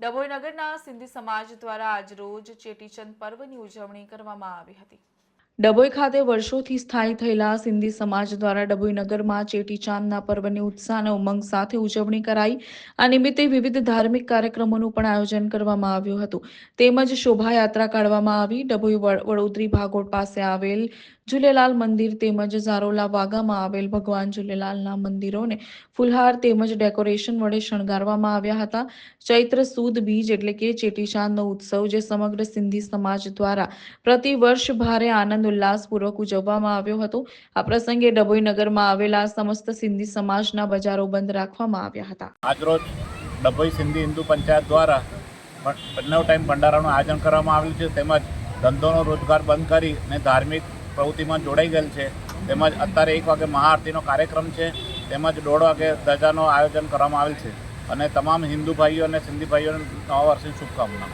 ડભોઈ નગરના સિંધી સમાજ દ્વારા આજરોજ ચેટીચંદ પર્વની ઉજવણી કરવામાં આવી હતી. ડભોઈ ખાતે વર્ષોથી સ્થાયી થયેલા સિંધી સમાજ દ્વારા ડભોઈ નગરમાં ચેટીચાંદના પર્વની ઉત્સાહ અને ઉમંગ સાથે ઉજવણી કરાઈ. આ નિમિત્તે વિવિધ ધાર્મિક કાર્યક્રમોનું પણ આયોજન કરવામાં આવ્યું હતું. તેમજ શોભાયાત્રા કાઢવામાં આવી. ડભોઈ વડ- વડોદરી ભાગોળ પાસે આવેલ ઝૂલેલાલ મંદિર તેમજ ઝારોલા વાગામાં આવેલ ભગવાન ઝુલેલાલના મંદિરોને ફુલહાર તેમજ ડેકોરેશન વડે શણગારવામાં આવ્યા હતા. ચૈત્ર સુદ બીજ એટલે કે ચેટીચાંદનો ઉત્સવ જે સમગ્ર સિંધી સમાજ દ્વારા પ્રતિ વર્ષ ભારે આનંદ ઉલ્લાસપૂર્વક ઉજવવામાં આવ્યો હતો. આ પ્રસંગે ડભોઈ નગરમાં આવેલા સમસ્ત સિંધી સમાજના બજારો બંધ રાખવામાં આવ્યા હતા. આજરોજ ડભોઈ સિંધી હિન્દુ પંચાયત દ્વારા નવ ટાઈમ ભંડારાનું આયોજન કરવામાં આવેલું છે. તેમજ ધંધોનો રોજગાર બંધ કરી અને ધાર્મિક પ્રવૃત્તિમાં જોડાઈ ગયેલ છે. તેમજ અત્યારે એક વાગે મહાઆરતીનો કાર્યક્રમ છે. તેમજ દોઢ વાગે ધજાનું આયોજન કરવામાં આવેલ છે. અને તમામ હિન્દુ ભાઈઓ અને સિંધી ભાઈઓને નવા વર્ષની શુભકામના